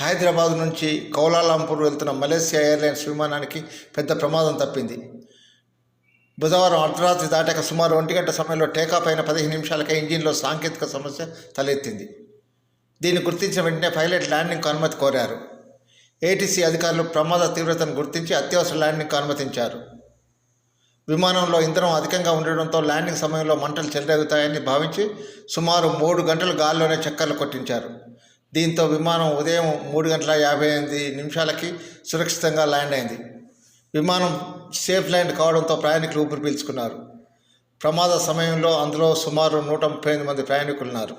హైదరాబాద్ నుంచి కౌలాలంపూర్ వెళ్తున్న Malaysia airlines విమానానికి పెద్ద ప్రమాదం తప్పింది. బుధవారం అర్ధరాత్రి దాటాక సుమారు ఒంటి గంట సమయంలో టేకాఫ్ అయిన పదిహేను నిమిషాలకే ఇంజిన్లో సాంకేతిక సమస్య తలెత్తింది. దీన్ని గుర్తించిన వెంటనే పైలట్ ల్యాండింగ్కు అనుమతి కోరారు. ఏటీసీ అధికారులు ప్రమాద తీవ్రతను గుర్తించి అత్యవసర ల్యాండింగ్కు అనుమతించారు. విమానంలో ఇంధనం అధికంగా ఉండడంతో ల్యాండింగ్ సమయంలో మంటలు చెలరేగుతాయని భావించి సుమారు మూడు గంటలు గాల్లోనే చక్కర్లు కొట్టించారు. దీంతో విమానం ఉదయం మూడు గంటల యాభై ఎనిమిది నిమిషాలకి సురక్షితంగా ల్యాండ్ అయింది. విమానం సేఫ్ ల్యాండ్ కావడంతో ప్రయాణికులు ఊపిరి పీల్చుకున్నారు. ప్రమాద సమయంలో అందులో సుమారు నూట ముప్పై ఎనిమిది మంది ప్రయాణికులున్నారు.